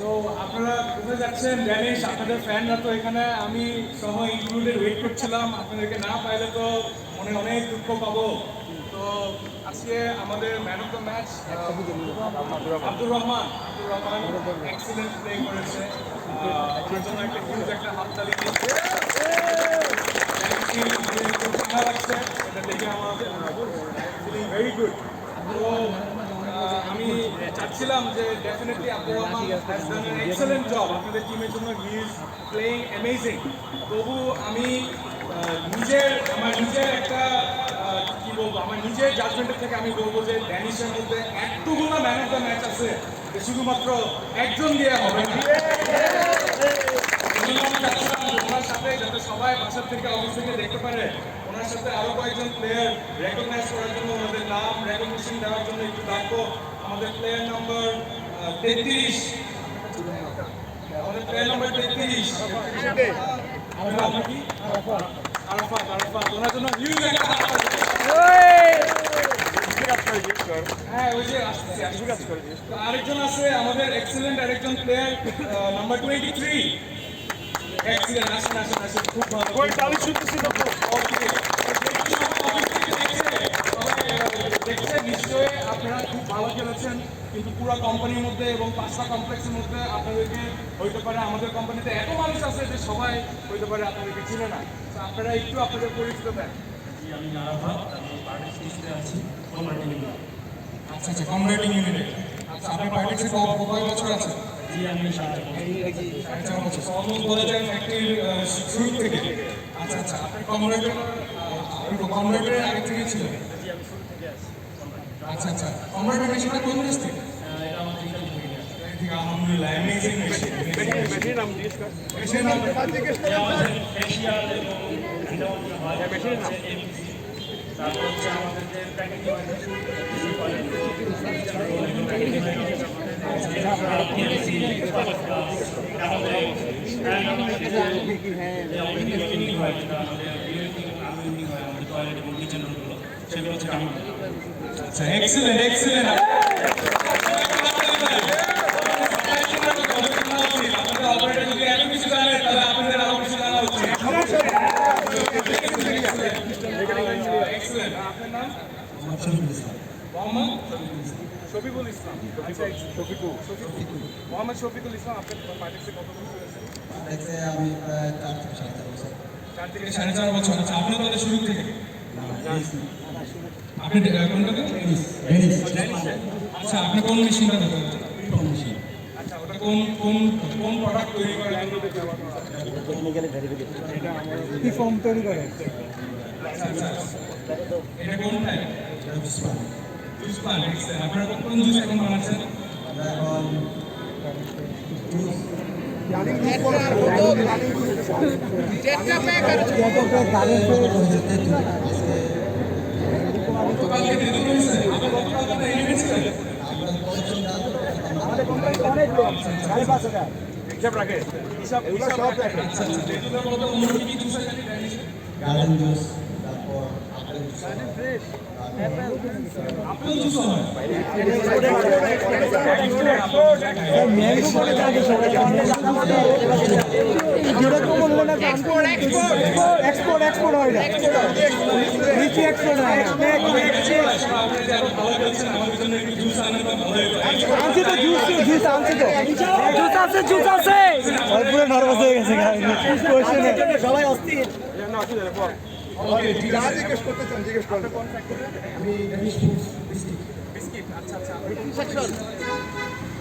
তো আপনারা কোথায় যাচ্ছেন ড্যানিশ আপনাদের ফ্যানরা তো এখানে আমি সহ ইনক্লুডেড ওয়েট করছিলাম আপনাদেরকে না পাইলে তো মনে অনেক দুঃখ পাবো। তো আজকে আমাদের man of the match Abdur Rahman. Abdur Rahman excellent play করেছে। ওনার জন্য একটা হিউজ একটা হাততালি ভালো লাগছে। এটা দেখে আমার ফিলিং ভেরি গুড তো আমি চাচ্ছিলাম যে definitely Abdur Rahman excellent job আপনাদের টিমের জন্য হি ইজ প্লেইং অ্যামেজিং তবু আমি নিজের, আমার নিজের একটা কি বলব, আমার নিজের জাজমেন্টের থেকে আমি বলব যে ড্যানিশের মধ্যে এতগুলো ম্যান অফ দ্য ম্যাচ আছে যে শুধুমাত্র একজন দিয়ে হবে সাথে যাতে সবাই বাসার থেকে অফিস থেকে দেখতে পারে, ওনার সাথে আরও কয়েকজন প্লেয়ার রেকগনাইজ করার জন্য, ওনাদের নাম রেকগনিশন দেওয়ার জন্য একটু ডাকবো। আমাদের প্লেয়ার নাম্বার তেত্রিশ। আমাদের প্লেয়ার নাম্বার তেত্রিশ। আরাফাত আরাফাত ওনার জন্য হিউজ একটা হ্যাঁ ওই যে আরেকজন আছে আমাদের এক্সেলেন্ট আরেকজন player number twenty three excellent আসেন আসেন আসেন খুব ভালো. দেখছে নিশ্চয়ই আপনারা খুব ভালো খেলেছেন কিন্তু পুরো কোম্পানির মধ্যে এবং পাঁচটা কমপ্লেক্সের মধ্যে আপনাদেরকে হইতে পারে আমাদের কোম্পানিতে এত মানুষ আছে যে সবাই হইতে পারে আপনাদেরকে চিনে না। তো আপনারা একটু আপনাদের পরিচিত দেন। আমি আছি আচ্ছা আচ্ছা কমরেডিং ইউনিটে আচ্ছা আপনার পার্টিতে কয় বছর আছে? জি আমি সাহায্য সাড়ে চার বছর অলমোস্ট বলা যায় ফ্যাক্টরির শুরু থেকে। আচ্ছা আচ্ছা আপনার কমরেডের কমরেডের আগে থেকে ছিল জি আমি শুরু থেকে আছি আচ্ছা আচ্ছা। কমরেডের মেশিনটা কোন দেশ থেকে? ঠিক আলহামদুলিল্লাহ অ্যামেজিং মেশিন মেশিন নাম মেশিন নাম এবং মেশিন নাম। তারপর হচ্ছে আমাদের যে প্যাকেজিং আছে সেগুলো হচ্ছে কাম আচ্ছা এক্সেলেন্ট এক্সেলেন্ট শফিকুল ইসলাম শফিকুল মোহাম্মদ শফিকুল ইসলাম আপনার পার্টিতে কত বছর আমি প্রায় চার থেকে সাড়ে চার বছর। চার থেকে সাড়ে চার বছর আচ্ছা আপনি তাহলে শুরু থেকে? আপনি কোনটাতে আচ্ছা আপনি কোন মেশিনটা দেখেন আচ্ছা ওটা কোন কোন কোন প্রোডাক্ট তৈরি করা কি ফর্ম তৈরি করে আচ্ছা আচ্ছা এটা কোন টাইপ জুস পান আপনারা কোন জুস এখন বানাচ্ছেন? এখন গতকালকে তেঁতুল হয়েছে আপনি গতকালকে তো এনে গেছিলেন আচ্ছা আচ্ছা তেঁতুলের মতো অন্য কি কি জুস আছে গার্ডেন জুস তারপর আপেল জুস আপেল জুস হয় এক্সপোর্ট এক্সপোর্ট হয় না নিচে এক্সপোর্ট হয় না। যে আনছি তো জুস জুস আনছি তো। জুস আছে জুস আছে। পুরো নার্ভাস হয়ে গেছে সবাই অস্থির। ওকে ঠিক আছে আমি আচ্ছা আচ্ছা।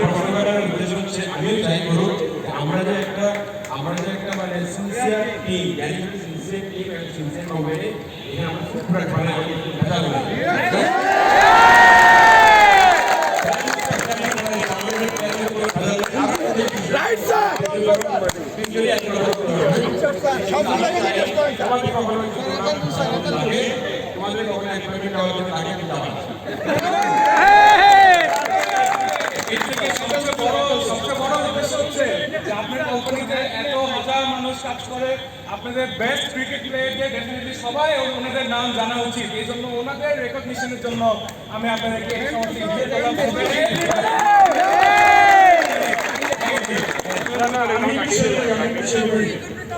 প্রশ্ন করার উদ্দেশ্য হচ্ছে আমিও চাই করুক আমরা যে একটা আমরা যে একটা মানে সিনসিয়ার টিম সিনসিয়ার টিম একটা সিনসিয়ার কোম্পানি এখানে আমরা খুব মানে আমি ভেজাল না রাইট স্যার তিনজনই এক কথা বলতে হবে। তোমাদের কখনো তোমাদের কখনো এক প্যাকেট দেওয়ার জন্য লাগে আমি যাব না। এর থেকে সবচেয়ে বড় সবচেয়ে বড় উদ্দেশ্য হচ্ছে যে আপনার কোম্পানিতে এত হাজার মানুষ কাজ করে আপনাদের বেস্ট ক্রিকেট প্লেয়ারদের ডেফিনেটলি সবাই ওনাদের নাম জানা উচিত এই জন্য ওনাদের রেকগনিশনের জন্য আমি আপনাদেরকে।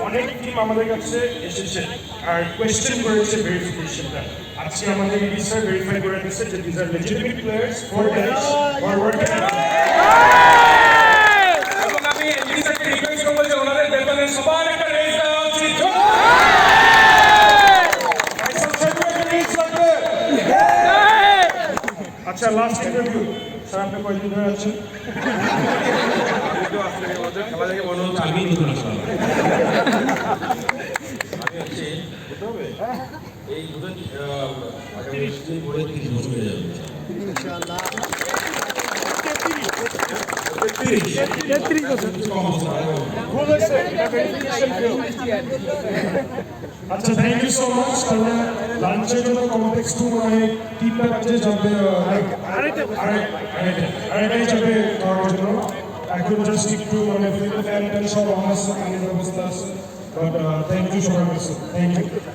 অনেক টিম আমাদের কাছে এসেছে আর কোয়েশ্চেন করেছে ভেরিফিকেশনটা আজকে আমাদের রিসার্চ ভেরিফাই করে দিচ্ছে যে this are legitimate players for guys for working এবং আমি ইংলিশকে রিকোয়েস্ট করব যে ওনাদের বেতনের সবার একটা রেজ দেওয়া উচিত লাস্ট ইন্টারভিউ স্যার আপনি কয়দিন ধরে হচ্ছে আমি নতুন আসলাম আমি এই দুটো আগামী বছর হয়ে যাবে। তেত্রিশ বছর। আচ্ছা থ্যাংক ইউ সো মাচ তাহলে লাঞ্চের জন্য কমপ্লেক্স টু মানে তিনটা বাজে যাবে আড়াইটা আড়াইটায় যাবে খাওয়ার জন্য। এখন জাস্ট একটু মানে ফ্যান ট্যান সব আমার পানির ব্যবস্থা আছে বাট থ্যাংক ইউ কাছে থ্যাংক ইউ